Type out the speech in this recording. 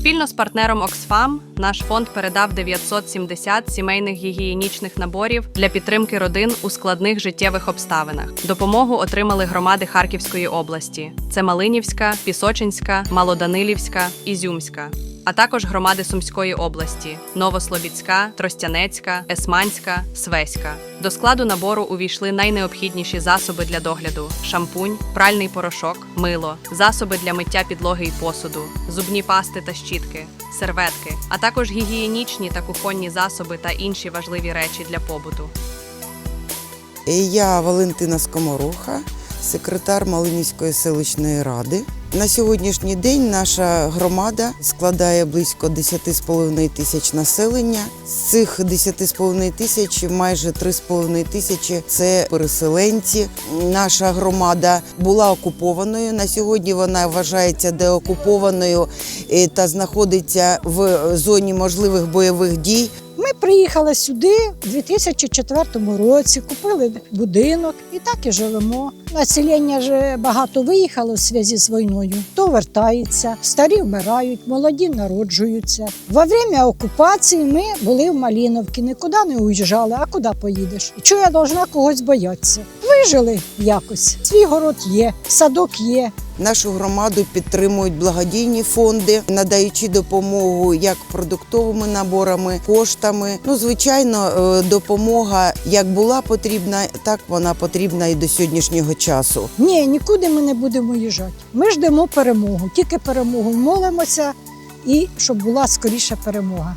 Спільно з партнером Оксфам наш фонд передав 970 сімейних гігієнічних наборів для підтримки родин у складних життєвих обставинах. Допомогу отримали громади Харківської області: це Малинівська, Пісочинська, Малоданилівська, Ізюмська. А також громади Сумської області: Новослобідська, Тростянецька, Есманська, Свеська. До складу набору увійшли найнеобхідніші засоби для догляду: шампунь, пральний порошок, мило, засоби для миття підлоги і посуду, зубні пасти та щітки, серветки, а також гігієнічні та кухонні засоби та інші важливі речі для побуту. Я Валентина Скоморуха, секретар Малинівської селищної ради. На сьогоднішній день наша громада складає близько 10,5 тисяч населення. З цих 10,5 тисяч майже 3,5 тисячі це переселенці. Наша громада була окупованою. На сьогодні вона вважається деокупованою е, та знаходиться в зоні можливих бойових дій. Ми приїхали сюди у 2004 році, купили будинок і так і живемо. Населення вже багато виїхало в зв'язку з війною. То вертається, старі вмирають, молоді народжуються. Во время окупації ми були в Маліновці, нікуди не уїжджали. А куди поїдеш? І чого я должна когось боятися? Вижили якось. Свій город є, садок є. Нашу громаду підтримують благодійні фонди, надаючи допомогу як продуктовими наборами, коштами. Ну, звичайно, е, допомога як була потрібна, так вона потрібна і до сьогоднішнього часу. Ні, нікуди ми не будемо їжджати. Ми ждемо перемогу, тільки перемогу молимося і щоб була скоріша перемога.